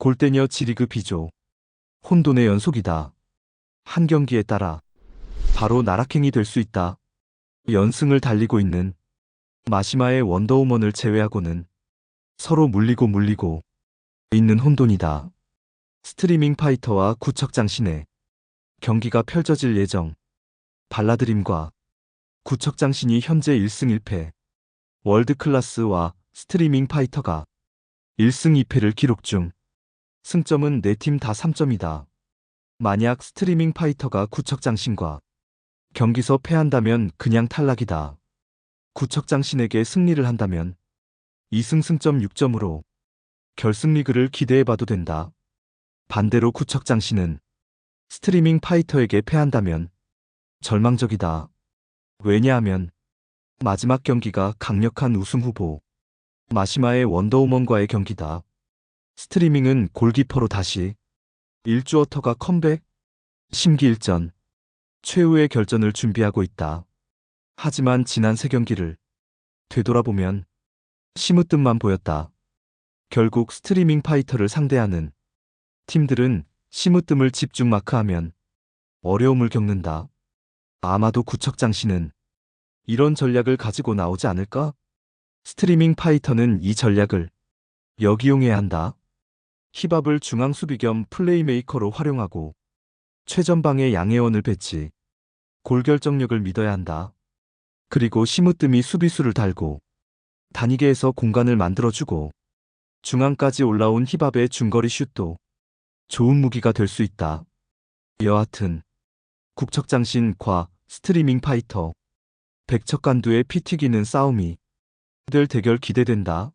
골대녀 지리그 비조. 혼돈의 연속이다. 한 경기에 따라 바로 나락행이 될 수 있다. 연승을 달리고 있는 마시마의 원더우먼을 제외하고는 서로 물리고 물리고 있는 혼돈이다. 스트리밍 파이터와 구척장신의 경기가 펼쳐질 예정. 발라드림과 구척장신이 현재 1승 1패. 월드클래스와 스트리밍 파이터가 1승 2패를 기록 중. 승점은 4팀 다 3점이다. 만약 스트리밍 파이터가 구척장신과 경기서 패한다면 그냥 탈락이다. 구척장신에게 승리를 한다면 2승 승점 6점으로 결승 리그를 기대해봐도 된다. 반대로 구척장신은 스트리밍 파이터에게 패한다면 절망적이다. 왜냐하면 마지막 경기가 강력한 우승 후보 마시마의 원더우먼과의 경기다. 스트리밍은 골키퍼로 다시 일주어터가 컴백 심기일전 최후의 결전을 준비하고 있다. 하지만 지난 세 경기를 되돌아보면 심으뜸만 보였다. 결국 스트리밍 파이터를 상대하는 팀들은 심으뜸을 집중 마크하면 어려움을 겪는다. 아마도 구척장신은 이런 전략을 가지고 나오지 않을까? 스트리밍 파이터는 이 전략을 역이용해야 한다. 힙합을 중앙 수비 겸 플레이메이커로 활용하고 최전방에 양혜원을 배치. 골 결정력을 믿어야 한다. 그리고 심으뜸이 수비수를 달고 단위계에서 공간을 만들어주고 중앙까지 올라온 힙합의 중거리 슛도 좋은 무기가 될 수 있다. 여하튼 국척장신 과 스트리밍 파이터 백척간두의 피 튀기는 싸움이 될 대결 기대된다.